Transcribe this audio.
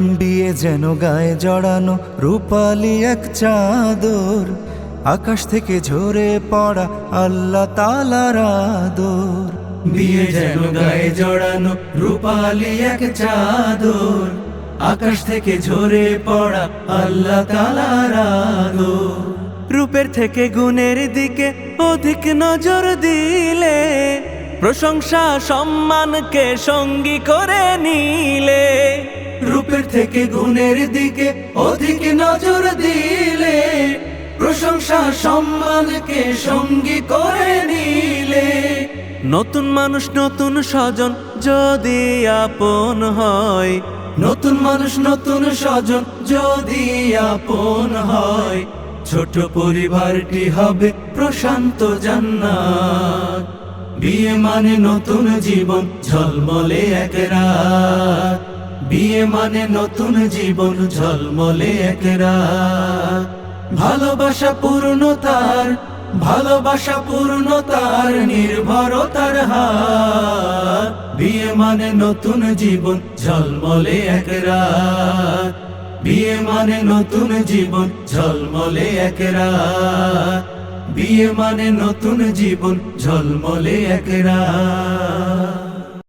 বিয়ে যেন গায়ে জড়ানো রূপালি এক চাদর, আকাশ থেকে ঝরে পড়া আল্লাহ তালার আদর। বিয়ে যেন গায়ে জড়ানো রূপালি এক চাদর, আকাশ থেকে ঝরে পড়া আল্লাহ তালার আদর। রূপের থেকে গুণের দিকে অধিক নজর দিলে প্রশংসা, সম্মানকে সঙ্গী করে নিলে, রূপের থেকে গুণের দিকে অধিক নজর দিলে, প্রশংসা, সম্মানকে সঙ্গী করে নিলে। নতুন মানুষ, নতুন স্বজন যদি আপন হয়, নতুন মানুষ, নতুন স্বজন যদি আপন হয়, ছোট পরিবারটি হবে প্রশান্ত জান্নাত। বিয়ে মানে নতুন জীবন, ঝলমলে এক রাত। বিয়ে মানে নতুন জীবন, ঝলমলে এক রাত। ভালোবাসা পূর্ণতার ভালোবাসা পূর্ণতার নির্ভরতার হাত বিয়ে মানে নতুন জীবন, ঝলমলে এক রাত। বিয়ে মানে নতুন জীবন, ঝলমলে এক রাত। বিয়ে মানে নতুন জীবন ঝলমলে এক রাত।